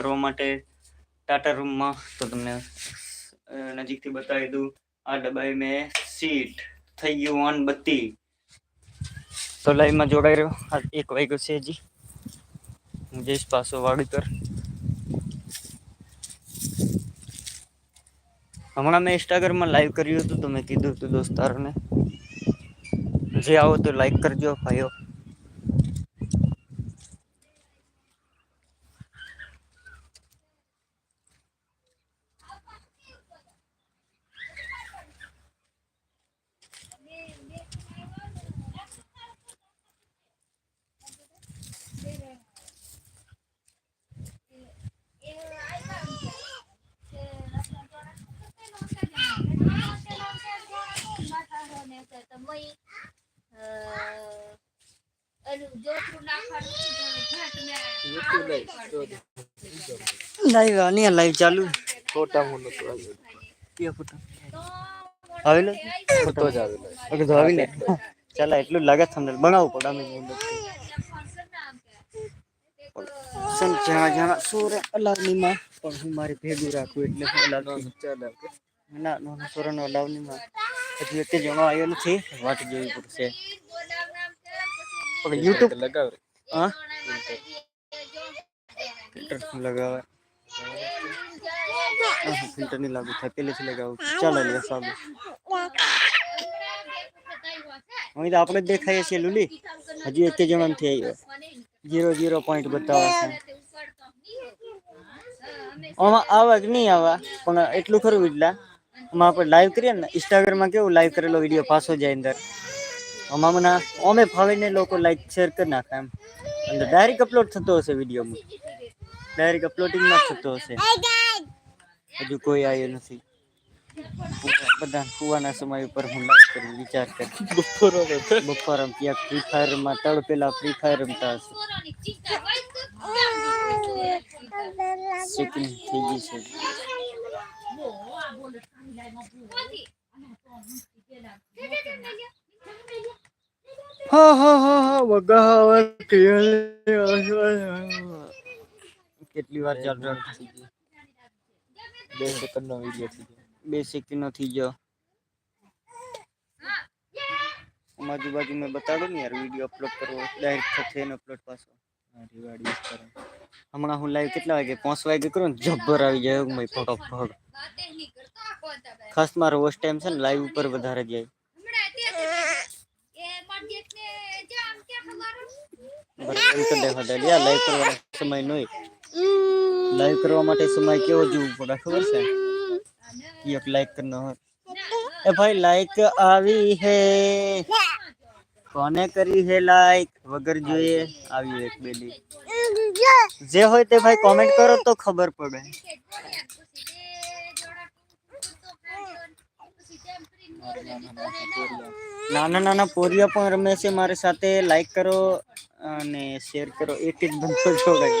કરવા માટે ટાટા રૂમમાં તો તમને નજીકથી બતાવી દઉં. આ ડબ્બાઈ મેં સીટ થઈ ગયું ઓન બત્તી. તો લાઈવમાં જોડાઈ રહ્યો. આ એક વાગ્યો છે હજી. હું જઈશ પાછો વાડીકર હમણાં મેં ઇન્સ્ટાગ્રામમાં લાઈવ કર્યું હતું, તો મેં કીધું હતું દોસ્તારોને, જે આવો તો લાઈક કરજો ભાઈઓ. લાઈવ આની લાઈવ ચાલુ ફોટા હું નતો આવ્યો કયો ફોટો આવેલો ફોટો જ આવેલો ઓકે તો આવીને ચાલ એટલું લાગે તમને બનાવવું પડે અમે સન જ્યાં જ્યાં સોરે અલાવનીમાં પણ હું મારી ભેગું રાખું એટલે હું અલાવની ચાલે ના નાના સોરાનો અલાવનીમાં હજી એક જણો આવ્યો નથી વાટ જોવી પડશે પણ યુટ્યુબ લગાવ રે હા ફિલ્ટર લગાવે ફિલ્ટર નહીં લાગુ થાય પેલેથી લગાવું ચાલો લે સાબુ અહીં તો આપણે જ દેખાઈએ છીએ લુલી હજી એક જણો નથી આવ્યો જીરો જીરો પોઈન્ટ બતાવે છે આમાં આવે કે નહીં આવે પણ એટલું ખરું એટલા આમાં આપણે લાઈવ કરીએ ને ઇન્સ્ટાગ્રામમાં કેવું લાઈવ કરેલો વીડિયો પાછો જાય અંદર આમાં મને અમે ફાવીને લોકો લાઈક શેર કરી નાખે એમ અંદર ડાયરેક્ટ અપલોડ થતો હશે વિડીયોમાં ડાયરેક્ટ અપલોડિંગમાં જ થતો હશે હજુ કોઈ આવ્યો નથી બધા કુવાના સમય ઉપર હું લાઈક કરી વિચાર કરી બપોરો બપોર ક્યાંક ફ્રી ફાયરમાં તડપેલા ફ્રી ફાયર રમતા હશે સેકન્ડ થઈ ગઈ છે હા હા હા હા વગાવત કેટલી વાર ચાલ રહ્યો થઈ ગયો બે સેકન્ડ નો વિડીયો થઈ ગયો બે સેકન્ડ નો થઈ ગયો આમ આજુબાજુ મેં બતાડું ને યાર વિડીયો અપલોડ કરવો ડાયરેક્ટ થશે ને અપલોડ પાછો મારી વાડી વિસ્તાર હમણાં હું લાઈવ કેટલા વાગે પાંચ વાગે કરું ને જબ્બર આવી જાય એવું મેં ફટોફટ ખાસ મારો વોચ ટાઈમ છે ને લાઈવ ઉપર વધારે જાય બરાબર એમ કરી દેવા દે યાર લાઈવ કરવાનો સમય નહીં લાઈવ કરવા માટે સમય કેવો જોવું પડે ખબર છે? એક લાઈક કરનો હોય. એ ભાઈ લાઈક આવી હે. કોને કરી હે લાઈક વગર જોઈએ. આવી એક બેલી. જે હોય તે ભાઈ કોમેન્ટ કરો તો ખબર પડે. નાના નાના પોરિયા પણ રમે છે મારી સાથે. લાઈક કરો અને શેર કરો. એક એક બંધો જોડાય.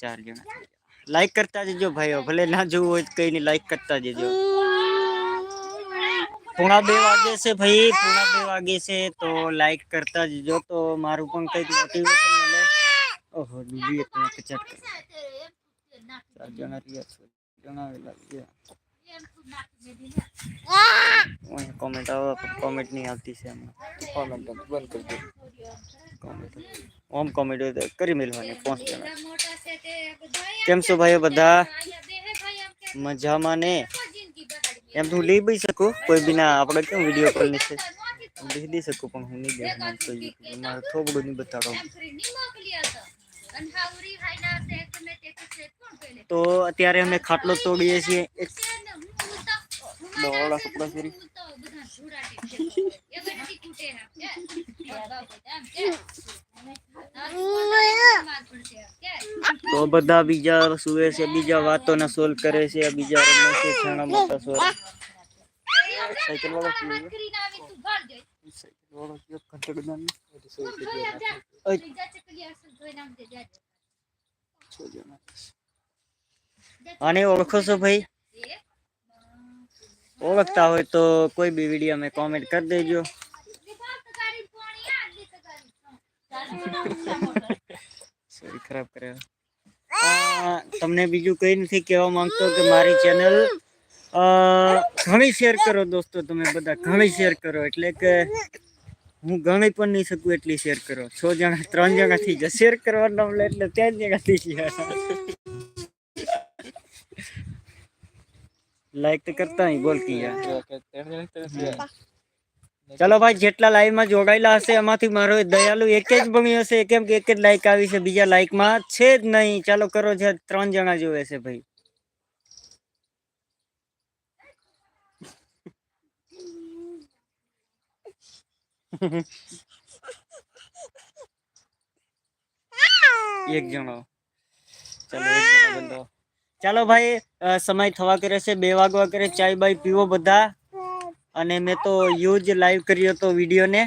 ચાર જણા લાઈક કરતા જજો ભાઈઓ ભલે ના જોવું હોય તો કઈ નહીં લાઈક કરતા જજો પોણા બે વાગે છે ભાઈ પોણા બે વાગે છે તો લાઈક કરતા જજો તો મારું પણ કંઈક મોટિવેશન મળે ઓહો ડૂબી એક કચાટ ચાર જણા રહ્યા છો જણાવેલા ગયા કોમેન્ટ આવે કોમેન્ટ નહીં આવતી છે એમાં કોમેન્ટ બંધ કરી દો કોમેન્ટ ઓમ કોમેન્ટ હોય તો કરી મેળવાની પાંચ જણા કેમ છો ભાઈઓ બધા? મજામાં ને? એમ તો હું લઈ બી શકું, કોઈ બી ના, આપણે કેમ વીડિયો કોલ છે? લઈ દઈ શકું, પણ હું નહીં દઉં મને તો મારે થોડું નહીં બતાડો. તો અત્યારે અમે ખાટલો તોડીએ છીએ, એક દોડા કપડા ફેરી. તો બધા બીજા સુવે છે બીજા વાતો ને સોલ્વ કરે છે બીજા રમે છે છાણા મોટા સોર સાયકલ વાળો પીવે છે? સાયકલ વાળો પીવે કંટકડાનો. ઓય, છો જણા. આને ઓળખો છો ભાઈ ઓળખતા હોય તો કોઈ બી વિડીયો મેં કોમેન્ટ કરી દેજો સોરી ખરાબ કર્યો આ, તમને બીજું કઈ નથી કહેવા માંગતો કે મારી ચેનલ ઘણી શેર કરો દોસ્તો તમે બધા ઘણી શેર કરો એટલે કે હું ગણી પણ નહીં શકું એટલી શેર કરો છ જણા ત્રણ જણા થઈ ગયા શેર કરવાનો મળે એટલે ત્રણ જણા થઈ લાઈક તો કરતા નહીં બોલતી યાર જો કે ત્રણ જણ તો નથી આવ્યા. ચલો ભાઈ જેટલા લાઈવ માં જોડાયેલા હશે એમાંથી મારો એ દયાલુ એક જ ભણ્યો હશે કેમ કે એક જ લાઈક આવી છે બીજા લાઈક માં છે જ નહીં ચાલો કરો છે ત્રણ જણા જોવે છે ભાઈ એક જણો ચાલો એક જણો બંધો ચાલો ભાઈ સમય થવા કરે છે, બે વાગવા કરે, ચાય બાય પીવો બધા. અને મેં તો યુજ લાઈવ કર્યો હતો વિડીયોને,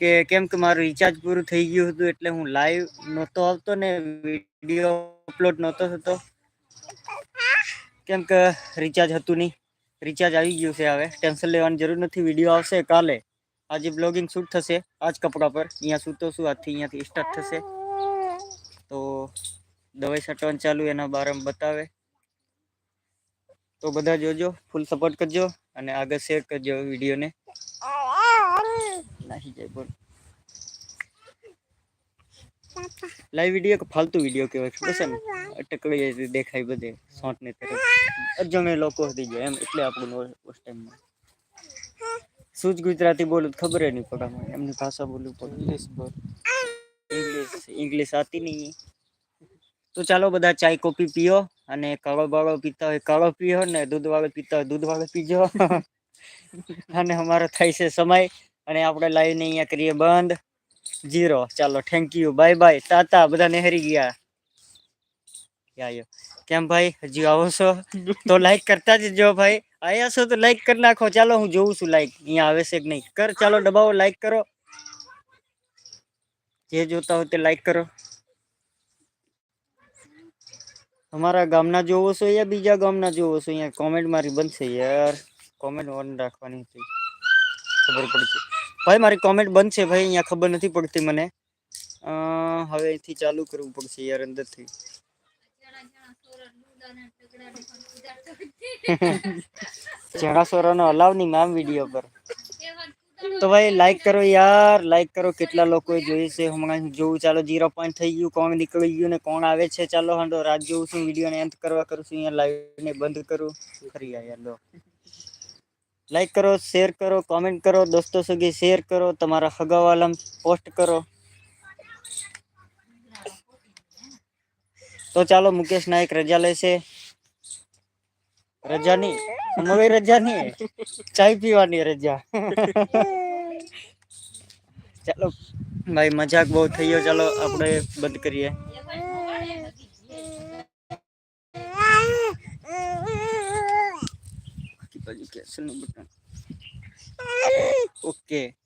કે કેમ કે મારું રિચાર્જ પૂરું થઈ ગયું હતું, એટલે હું લાઈવ નહોતો આવતો ને, વીડિયો અપલોડ નહોતો થતો. કેમ કે રિચાર્જ હતું નહીં. રિચાર્જ આવી ગયું છે હવે ટેન્શન લેવાની જરૂર નથી, વીડિયો આવશે કાલે. આજે બ્લોગિંગ શૂટ થશે આ જ કપડા પર. અહીંયા સૂતો છું, આજથી અહીંયાથી સ્ટાર્ટ થશે. તો દવાઈ છાંટવાનું ચાલુ એના બારામાં બતાવે તો બધા જોજો ફૂલ સપોર્ટ કરજો અને આગળ શેર કરજો વિડીયોને નાહી જાય બોલ લાઈવ વિડીયો કે ફાલતુ વિડીયો કહેવાય ખબર છે ને અટકડી જાય દેખાય બધે શોર્ટ ને તરફ અજણે લોકો થઈ જાય એમ એટલે આપણું ઉસ ટાઈમમાં શું જ ગુજરાતી બોલું તો ખબર નહીં પડે મને એમની ભાષા બોલવું પડે ઇંગ્લિશ બોલ ઇંગ્લિશ ઇંગ્લિશ આતી નહીં તો ચાલો બધા ચાય, કોફી પીઓ અને કાળો બળો પીતા હોય કાળો પીઓ ને દૂધ વાળો પીતા હોય દૂધ વાળો પીજો. અને અમારો થાય છે સમય અને આપણે લાઈવ ને અહીંયા કરીએ બંધ. જીરો. ચાલો થેન્ક યુ બાય બાય તાતા બધા નહેરી ગયા. આયો? કેમ ભાઈ? હજી આવો છો? તો લાઈક કરતા જો ભાઈ. આયા છો તો લાઈક કરી નાખો. ચાલો, હું જોઉં છું લાઈક અહીંયા આવે છે કે નહીં? કર, ચાલો, દબાવો લાઈક કરો. જે જોતા હોય તે લાઈક કરો. અમારા ગામના જોવો છો યા બીજા ગામના જોવો છો? અહીંયા કોમેન્ટ મારી બનશે યાર. કોમેન્ટ ઓન રાખવાની હતી. ખબર પડશે. ભાઈ મારી કોમેન્ટ બંધ છે ભાઈ અહીંયા ખબર નથી પડતી મને. હવે અહીંથી ચાલુ કરવું પડશે યાર અંદરથી. ચણા સોરાનો અલાવ નહીં મામ વીડિયો પર. તો ભાઈ લાઈક કરો યાર લાઈક કરો. કેટલા લોકોએ જોયું છે? હમણાં જોવું, ચાલો જીરો પોઈન્ટ થઈ ગયું. કોણ નીકળી ગયું ને કોણ આવે છે? ચાલો, હાંડો, રાત જોઉં છું. વિડીયોને અંત કરવા કરું છું. અહીંયા લાઈવ ને બંધ કરું. ખરી યાર લો લાઈક કરો શેર કરો કોમેન્ટ કરો. દોસ્તો સુધી શેર કરો. તમારા હગાવાલમ પોસ્ટ કરો. તો ચાલો, મુકેશ નાયક રજા લેશે. રજા હવે રજા નહીં. ચાય પીવાની રજા. ચાલો, ભાઈ મજાક બહુ થઈ ગયો. ચાલો, આપણે બંધ કરીએ. ઓકે.